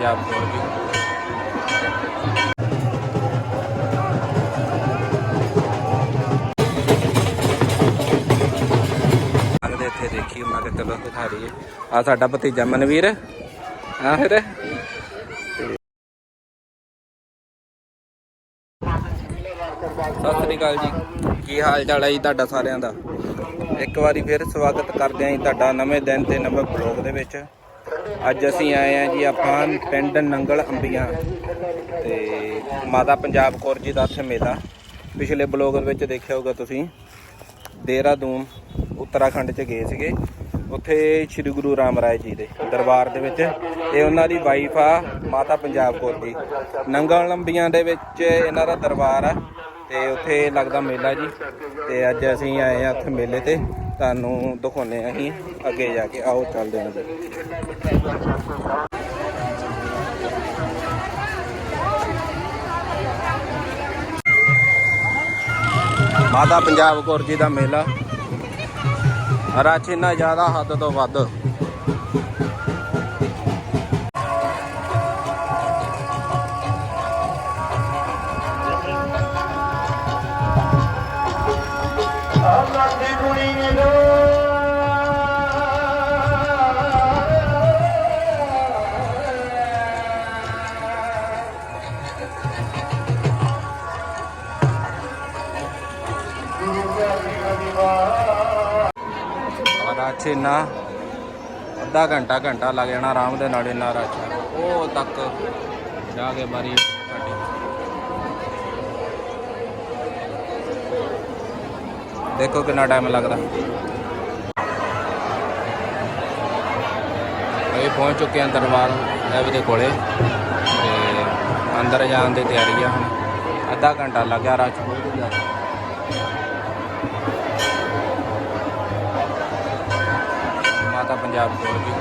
ਪੰਜਾਬ ਕੋਲ ਜੀ। ਇੱਥੇ ਦੇਖੀ ਮੈਂ ਕਿ ਚਲੋ ਦਿਖਾ ਰਹੀ ਆ ਸਾਡਾ ਭਤੀਜਾ ਮਨਵੀਰ। ਆ ਫਿਰ। ਸਤਿ ਸ੍ਰੀ ਅਕਾਲ ਜੀ। ਕੀ ਹਾਲ ਚਾਲ ਹੈ ਜੀ ਤੁਹਾਡਾ ਸਾਰਿਆਂ ਦਾ? ਇੱਕ ਵਾਰੀ ਫਿਰ ਸਵਾਗਤ ਕਰਦੇ ਹਾਂ ਜੀ ਤੁਹਾਡਾ ਨਵੇਂ ਦਿਨ ਤੇ ਨਵੇਂ ਬਲੌਗ ਦੇ ਵਿੱਚ। ਅੱਜ ਅਸੀਂ ਆਏ ਹਾਂ ਜੀ ਆਪਾਂ ਪਿੰਡ ਨੰਗਲ ਅੰਬੀਆਂ ਤੇ ਮਾਤਾ ਪੰਜਾਬ ਕੌਰ ਜੀ ਦਾ ਇੱਥੇ ਮੇਲਾ। ਪਿਛਲੇ ਬਲੌਗ ਵਿੱਚ ਦੇਖਿਆ ਹੋਊਗਾ ਤੁਸੀਂ, ਦੇਹਰਾਦੂਨ, ਉੱਤਰਾਖੰਡ ਚ ਗਏ ਸੀਗੇ। ਉੱਥੇ ਸ੍ਰੀ ਗੁਰੂ ਰਾਮ ਰਾਏ ਜੀ ਦੇ ਦਰਬਾਰ ਦੇ ਵਿੱਚ ਇਹ ਉਹਨਾਂ ਦੀ ਵਾਈਫ ਆ ਮਾਤਾ ਪੰਜਾਬ ਕੌਰ ਜੀ। ਨੰਗਲ ਲੰਬੀਆਂ ਦੇ ਵਿੱਚ ਇਹਨਾਂ ਦਾ ਦਰਬਾਰ ਆ ਤੇ ਉੱਥੇ ਲੱਗਦਾ ਮੇਲਾ ਜੀ। ਤੇ ਅੱਜ ਅਸੀਂ ਆਏ ਆ ਉੱਥੇ ਮੇਲੇ ਤੇ। ਤੁਹਾਨੂੰ ਦਿਖਾਉਨੇ ਆ ਅਸੀਂ। ਅੱਗੇ ਜਾ ਕੇ ਆਓ ਚੱਲਦੇ ਹਾਂ ਜੀ ਮਾਤਾ ਪੰਜਾਬ ਕੌਰ ਜੀ ਦਾ ਮੇਲਾ। ਰਸ਼ ਇੰਨਾ ਜ਼ਿਆਦਾ ਹੱਦ ਤੋਂ ਵੱਧ। ਰਸ਼ ਇੰਨਾ ਅੱਧਾ ਘੰਟਾ ਘੰਟਾ ਲੱਗ ਜਾਣਾ ਆਰਾਮ ਦੇ ਨਾਲ ਇੰਨਾ ਰਸ਼। ਉਹ ਤੱਕ ਜਾ ਕੇ ਬਾਰੀ ਸਾਡੀ ਦੇਖੋ ਕਿੰਨਾ ਟਾਈਮ ਲੱਗਦਾ। ਅਸੀਂ ਪਹੁੰਚ ਚੁੱਕੇ ਹਾਂ ਦਰਬਾਰ ਸਾਹਿਬ ਦੇ ਕੋਲੇ। ਤੇ ਅੰਦਰ ਜਾਣ ਦੀ ਤਿਆਰੀ ਆ ਹੁਣ। ਅੱਧਾ ਘੰਟਾ ਲੱਗਿਆ ਰਸ਼ ਬਹੁਤ ਜ਼ਿਆਦਾ। ਪੰਜਾਬ ਕੋਲ ਜੀ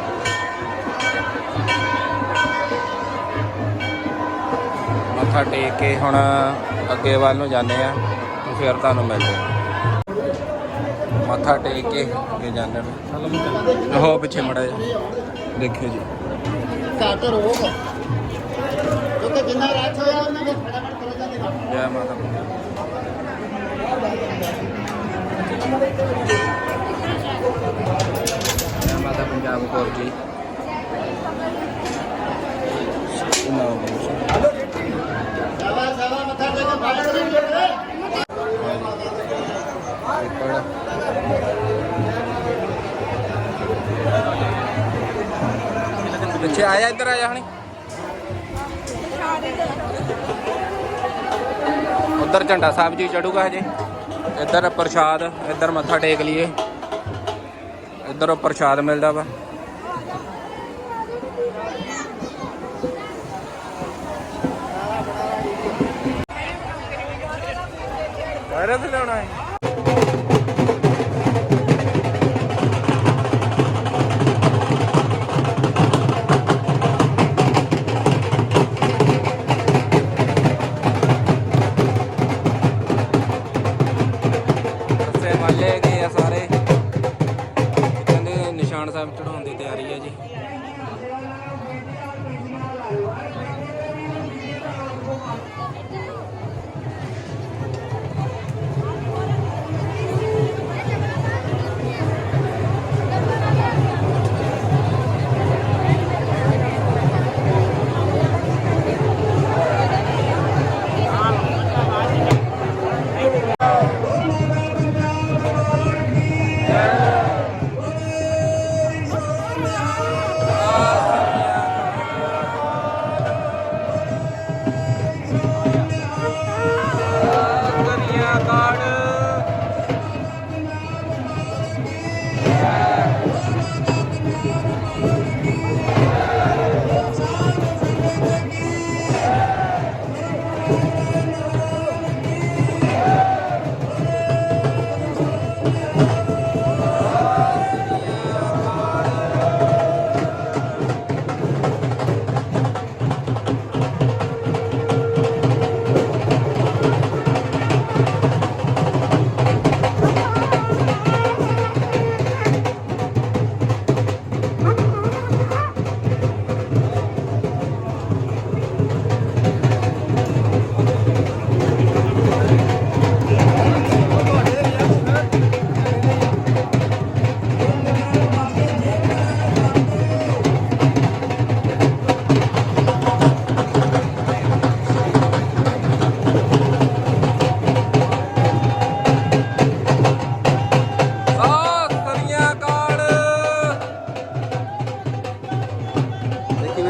ਮੱਥਾ ਟੇਕ ਕੇ ਹੁਣ ਅੱਗੇ ਵੱਲ ਨੂੰ ਜਾਂਦੇ ਆ ਫਿਰ ਤੁਹਾਨੂੰ ਮਿਲਦੇ ਆ ਮੱਥਾ ਟੇਕ ਕੇ ਅੱਗੇ ਜਾਂਦੇ ਨੇ। ਹੋ ਪਿੱਛੇ ਮੜਾ ਦੇਖਿਓ ਜੀ। ਘੱਟ ਰੋਗ ਕਿਉਂਕਿ ਜਿੰਨਾ ਰਾਤ ਹੋਇਆ ਉਹਨਾਂ ਦੇ ਫਟਾਫਟ ਕਰੋ ਜਾਂਦੇ ਜੈ ਮਾਤਾ ਕੌਰ ਜੀ। ਪਿੱਛੇ ਆਇਆ ਇੱਧਰ ਆਇਆ ਹਣੀ? ਉਧਰ ਝੰਡਾ ਸਾਹਿਬ ਜੀ ਚੜੂਗਾ ਹਜੇ। ਇੱਧਰ ਪ੍ਰਸ਼ਾਦ, ਇੱਧਰ ਮੱਥਾ ਟੇਕ ਲਈਏ। ਇੱਧਰ ਪ੍ਰਸ਼ਾਦ ਮਿਲਦਾ ਵਾ। ਵਾਇਰਸ ਤੇ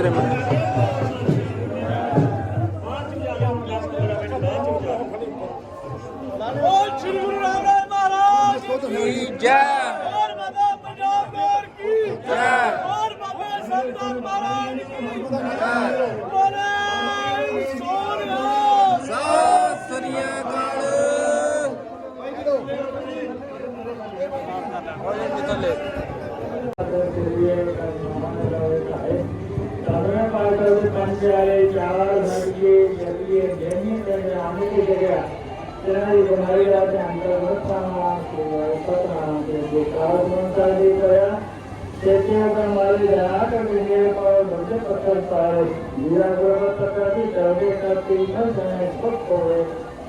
veremos. जलिए जैनी के आने की जगह तेरा ये हमारी रात अंतर बरसाना के पतना के विकास मंत्र भी करा तेतिया का हमारे दया का विजय पर मुझे पत्थर पाए जीरा गुरबत का भी करवे का तीन समय स्पष्ट हो गए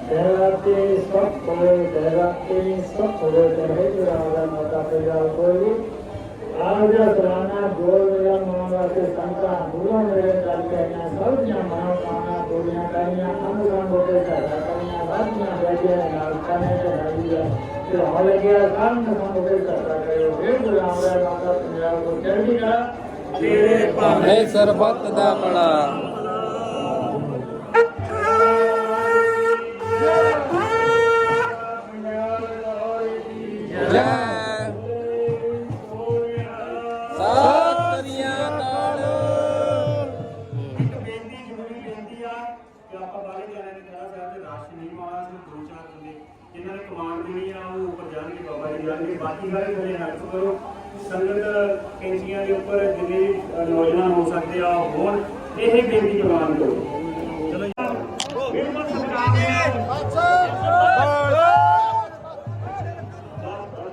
देहराते स्पष्ट हो गए देहराते स्पष्ट हो गए चाहे जो राजा माता पिता कोई ਆਜ ਸਰਾਣਾ ਗੋਲ ਮੇਰਾ ਮਾਂਗਾ ਤੇ ਸੰਤਾ ਦੂਰੋਂ ਮੇਰੇ ਚੱਲ ਕੇ ਆਈਆਂ ਸਭ ਦੀਆਂ ਮਾਂ ਕਾਣਾ ਗੋਲੀਆਂ ਕਾਈਆਂ ਅੰਗ ਰੰਗ ਹੋ ਕੇ ਘਰਾਂ ਕਾਈਆਂ ਰਾਜੀਆਂ ਬੈਠੀਆਂ ਨਾਲ ਕਾਨੇ ਤੇ ਹਾਈਆ ਤੇ ਹੋ ਲੱਗਿਆ ਕੰਨ ਹੋ ਕੇ ਘਰਾਂ ਕਰਿਓ ਇਹ ਗੁਲਾਮ ਦਾ ਮਾਤਾ ਪੰਜਾਬ ਕੋ ਚੜ੍ਹਦੀ ਕਲਾ ਤੇਰੇ ਭਾਵੇਂ ਸਰਬੱਤ ਦਾ ਭਲਾ ਸਾਰੇ ਥੱਲੇ ਹੈਲਪ ਕਰੋ ਸੰਗਤ ਕੈਂਚੀਆਂ ਦੇ ਉੱਪਰ ਜਿੰਨੇ ਵੀ ਅ, ਨੌਜਵਾਨ ਹੋ ਸਕਦੇ ਆ ਹੋਣ ਇਹ ਬੇਨਤੀ ਪ੍ਰਵਾਨ ਕਰੋ। ਚਲੋ ਜੀ। ਬਿਲਕੁਲ ਸਰਕਾਰ ਨੇ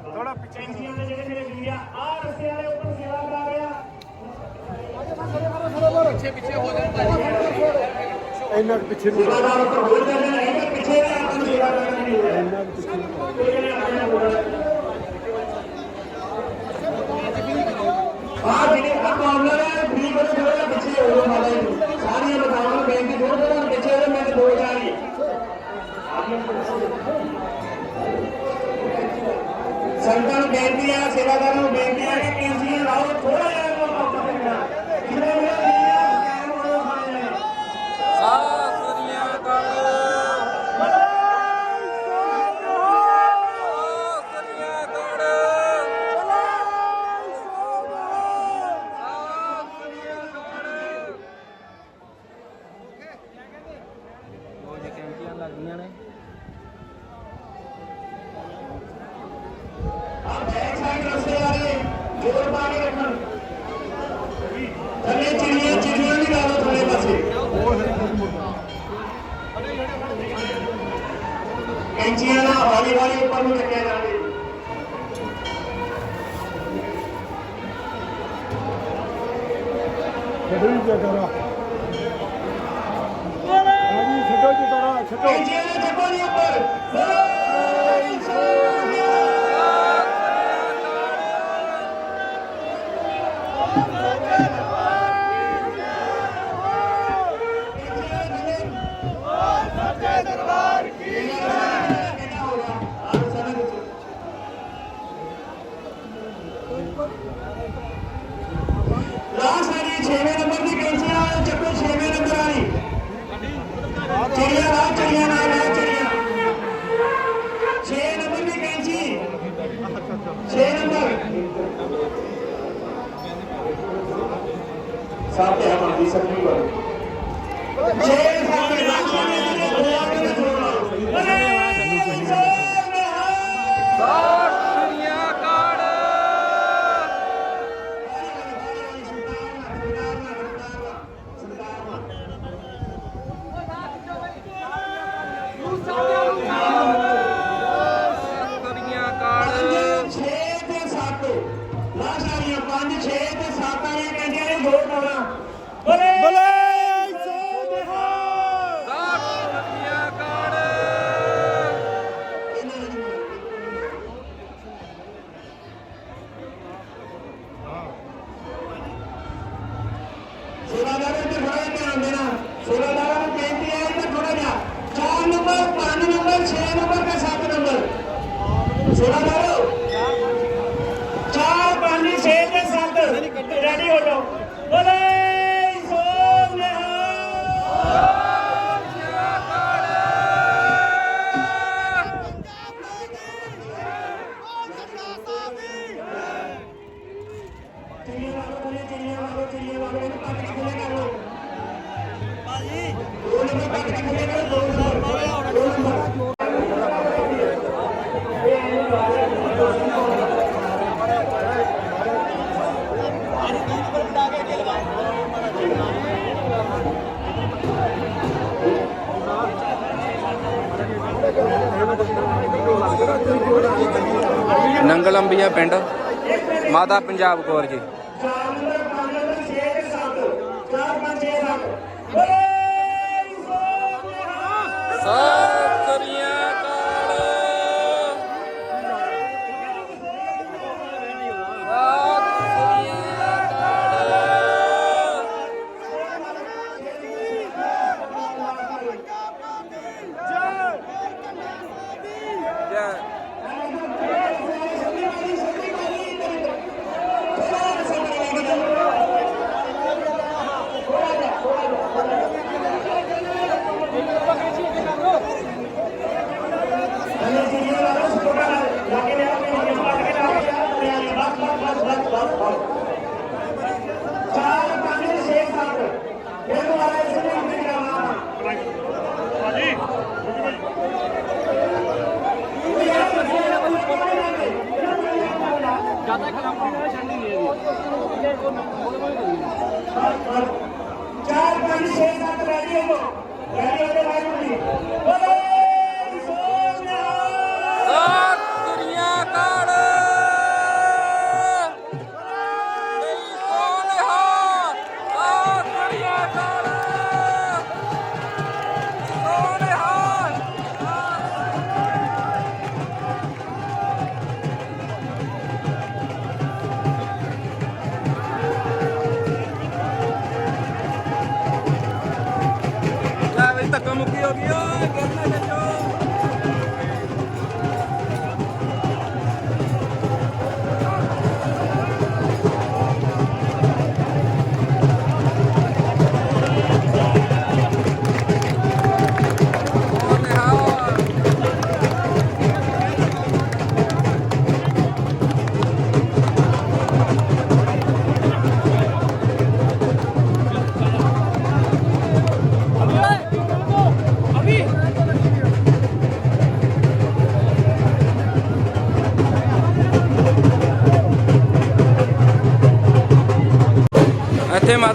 ਥੋੜਾ ਪਿੱਛੇ ਕੈਂਚੀਆਂ ਦੇ ਜਿਹੜੇ ਮੇਰੇ ਵੀਰ ਆ ਆਹ ਰਸਤੇ ਵਾਲੇ ਉੱਪਰ ਸੇਵਾ ਕਰ ਰਿਹਾ ਸੇਵਾਦਾਰ ਉੱਪਰ ਹੋਰ ਜਾਂਦੇ ਨਹੀਂ ਤਾਂ ਪਿੱਛੇ ਦੇ ਆਪ ਨੂੰ ਸੇਵਾ ਜਿਹੜੇ ਆ ਮਾਮਲਾ ਹੈ ਫ੍ਰੀ ਕੋਲ ਥੋੜਾ ਜਿਹਾ ਪਿੱਛੇ ਹੋ ਜਾਓ ਮਾਤਾ ਜੀ ਸਾਰੀਆਂ ਬਤਾਵਾਂ ਨੂੰ ਬੇਨਤੀ ਥੋੜਾ ਥੋੜਾ ਪਿੱਛੇ ਹੋ ਜਾਓ, ਮੈਂ ਦੋ ਚਾਰ ਹੀ ਸੰਤਾਂ ਨੂੰ ਬੇਨਤੀ ਹੈ ਸੇਵਾਦਾਰਾਂ ਨੂੰ ਲੱਗੀਆਂ ਨੇ। ਬੈਕ ਸਾਈਡ ਰਸਤੇ ਵਾਲੇ ਜੋਰ ਪਾ ਕੇ ਰੱਖਣ ਥੱਲੇ ਚਿੜੀਆਂ ਚਿੜੀਆਂ ਵੀ ਲਾ ਲਓ ਥੱਲੇ ਪਾਸੇ। ਕੈਂਚੀਆਂ ਨਾਲ ਹੌਲੀ ਹੌਲੀ ਉੱਪਰ ਨੂੰ ਚੱਕਿਆ ਜਾਵੇ। ਕੈਂਚੀਆਂ ਨਾਲ ਚੱਕੋ ਨਹੀਂ ਨੰਬਰ ਸਾਹਮਣੇ ਆ ਬੰਦੀ ਸਕਦੀ বলে ਨੰਗਲ ਅੰਬੀਆ ਪਿੰਡ ਮਾਤਾ ਪੰਜਾਬ ਕੌਰ ਜੀ। ਸਤਿ ਸ੍ਰੀ ਅਕਾਲ ਸਤਿ ਸ੍ਰੀ ਅਕਾਲ ਜੈ ਚਾਰ ਪੰਜ ਛੇ ਸੱਤ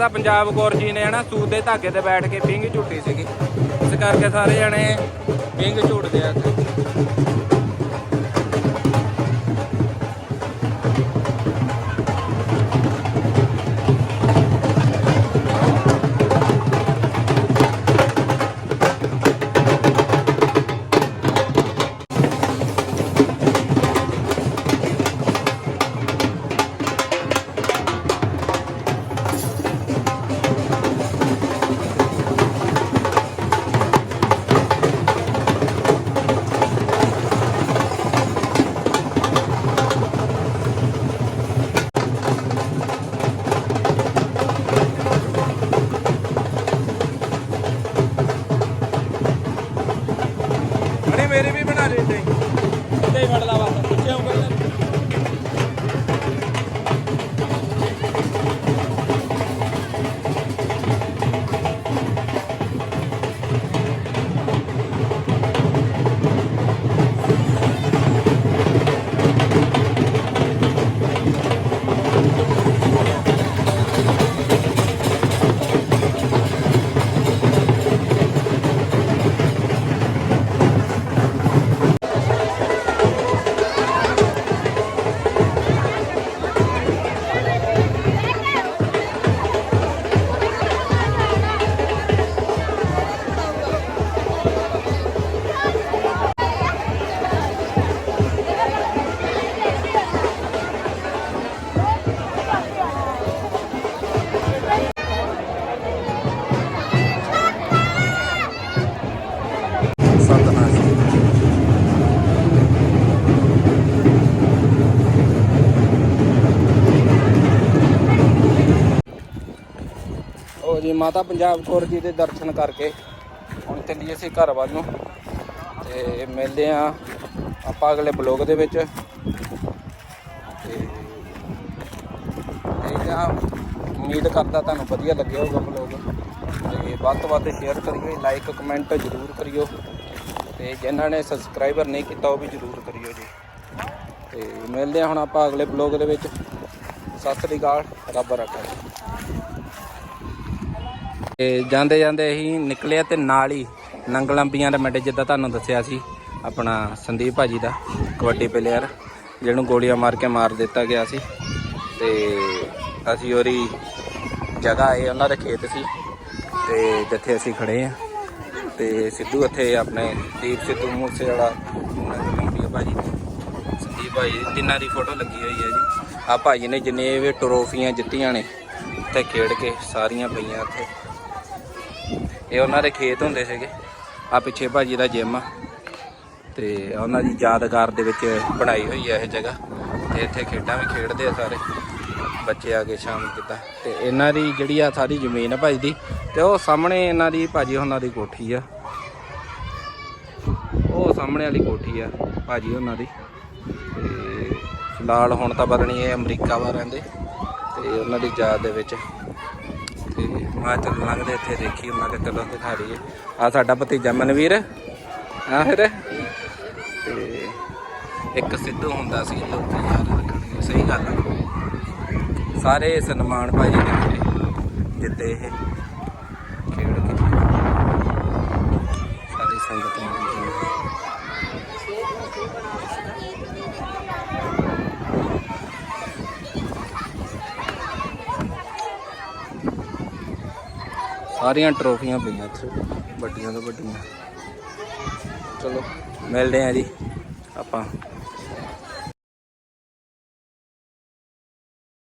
ਇੱਥੇ ਪੰਜਾਬ ਕੌਰ ਜੀ ਨੇ ਹਨਾ ਸੂਤ ਦੇ ਧਾਗੇ ਤੇ ਬੈਠ ਕੇ ਪਿੰਗ ਝੂਟੀ ਸੀਗੀ। ਇਸ ਕਰਕੇ ਸਾਰੇ ਜਣੇ ਪਿੰਗ ਝੂਟਦੇ ਆ ਹੀ ਫੜ ਲਾ ਬਸ ਪਿੱਛੇ ਹੋ ਉਹ ਜੀ, ਮਾਤਾ ਪੰਜਾਬ ਕੌਰ ਜੀ ਦੇ ਦਰਸ਼ਨ ਕਰਕੇ ਹੁਣ ਚੱਲੀਏ ਅਸੀਂ ਘਰ ਵੱਲ ਨੂੰ ਤੇ ਮਿਲਦੇ ਆ ਆਪਾਂ ਅਗਲੇ ਬਲੌਗ ਦੇ ਵਿੱਚ। ਤੇ ਇਹ ਉਮੀਦ ਕਰਦਾ ਤੁਹਾਨੂੰ ਵਧੀਆ ਲੱਗਿਆ ਹੋਊਗਾ ਬਲੌਗ ਤੇ ਵੱਧ ਤੋਂ ਵੱਧ ਸ਼ੇਅਰ ਕਰਿਓ ਲਾਈਕ ਕਮੈਂਟ ਜ਼ਰੂਰ ਕਰਿਓ। ਤੇ ਜਿਨ੍ਹਾਂ ਨੇ ਸਬਸਕ੍ਰਾਈਬਰ ਨਹੀਂ ਕੀਤਾ ਉਹ ਵੀ ਜ਼ਰੂਰ ਕਰਿਓ ਜੀ। ਤੇ ਮਿਲਦੇ ਆ ਹੁਣ ਆਪਾਂ ਅਗਲੇ ਬਲੌਗ ਦੇ ਵਿੱਚ। ਸਤਿ ਸ੍ਰੀ ਅਕਾਲ, ਰੱਬ ਰੱਖਾ। ਤੇ ਜਾਂਦੇ ਜਾਂਦੇ ਅਸੀਂ ਨਿਕਲਿਆ ਤੇ ਨਾਲ ਹੀ ਨੰਗਲੰਬੀਆਂ ਦਾ ਮਿੰਟ ਜਿੱਦਾਂ ਤੁਹਾਨੂੰ ਦੱਸਿਆ ਸੀ, ਆਪਣਾ ਸੰਦੀਪ ਭਾਜੀ ਦਾ, ਕਬੱਡੀ ਪਲੇਅਰ ਜਿਹਨੂੰ ਗੋਲੀਆਂ ਮਾਰ ਕੇ ਮਾਰ ਦਿੱਤਾ ਗਿਆ ਸੀ। ਤੇ ਅਸੀਂ ਉਹਦੀ ਜਗ੍ਹਾ ਇਹ ਉਹਨਾਂ ਦੇ ਖੇਤ ਸੀ ਤੇ ਜਿੱਥੇ ਅਸੀਂ ਖੜੇ ਆ। ਤੇ ਸਿੱਧੂ ਇੱਥੇ ਆਪਣੇ ਦੀਪ ਸਿੱਧੂ ਮੂਸੇ ਵਾਲਾ ਲੰਬੀ ਭਾਜੀ, ਸੰਦੀਪ ਭਾਜੀ ਤਿੰਨਾਂ ਦੀ ਫੋਟੋ ਲੱਗੀ ਹੋਈ ਹੈ ਜੀ। ਆ ਭਾਜੀ ਨੇ ਜਿੰਨੇ ਵੀ ਟਰੋਫੀਆਂ ਜਿੱਤੀਆਂ ਨੇ ਤੇ ਖੇਡ ਕੇ ਸਾਰੀਆਂ ਪਈਆਂ ਇੱਥੇ। ਇਹ ਉਹਨਾਂ ਦੇ ਖੇਤ ਹੁੰਦੇ ਸੀਗੇ। ਆ ਪਿੱਛੇ ਭਾਜੀ ਦਾ ਜਿਮ ਆ। ਤੇ ਉਹਨਾਂ ਦੀ ਯਾਦਗਾਰ ਦੇ ਵਿੱਚ ਬਣਾਈ ਹੋਈ ਹੈ ਇਹ ਜਗ੍ਹਾ। ਤੇ ਇੱਥੇ ਖੇਡਾਂ ਵੀ ਖੇਡਦੇ ਆ ਸਾਰੇ। ਬੱਚੇ ਆ ਕੇ ਸ਼ਾਮ ਕਿਤਾ। ਤੇ ਇਹਨਾਂ ਦੀ ਜਿਹੜੀ ਆ ਸਾਰੀ ਜ਼ਮੀਨ ਆ ਭਾਜੀ ਦੀ, ਤੇ ਉਹ ਸਾਹਮਣੇ ਇਹਨਾਂ ਦੀ ਭਾਜੀ ਉਹਨਾਂ ਦੀ ਕੋਠੀ ਆ। ਉਹ ਸਾਹਮਣੇ ਵਾਲੀ ਕੋਠੀ ਆ ਭਾਜੀ ਉਹਨਾਂ ਦੀ। ਤੇ ਫਿਲਹਾਲ ਹੁਣ ਤਾਂ ਪਤਾ ਨਹੀਂ ਇਹ ਅਮਰੀਕਾ ਵਾ ਰਹਿੰਦੇ। ਤੇ ਉਹਨਾਂ ਦੀ ਯਾਦ ਦੇ ਵਿੱਚ। ਤੇ ਮੈਂ ਚੱਲ ਲੰਘਦੇ ਇੱਥੇ ਦੇਖੀ ਮੈਂ ਕਿਹਾ ਚਲੋ ਦਿਖਾ ਦਈਏ ਆ ਸਾਡਾ ਭਤੀਜਾ ਮਨਵੀਰ ਆ ਫਿਰ। ਤੇ ਇੱਕ ਸਿੱਧੂ ਹੁੰਦਾ ਸੀ ਲੋਕੀ ਯਾਦ ਰੱਖਣਗੇ। ਸਹੀ ਗੱਲ ਆ। ਸਾਰੇ ਸਨਮਾਨ ਭਾਈ ਨੇ ਜਿੱਤੇ ਇਹ ਖੇਡ ਕੇ ਸਾਰੀ ਸੰਗਤ ਨੂੰ। ਸਾਰੀਆਂ ਟਰੋਫੀਆਂ ਪਈਆਂ ਇੱਥੇ। ਵੱਡੀਆਂ ਤੋਂ ਵੱਡੀਆਂ। ਚਲੋ ਮਿਲਦੇ ਆ ਜੀ। ਆਪਾਂ।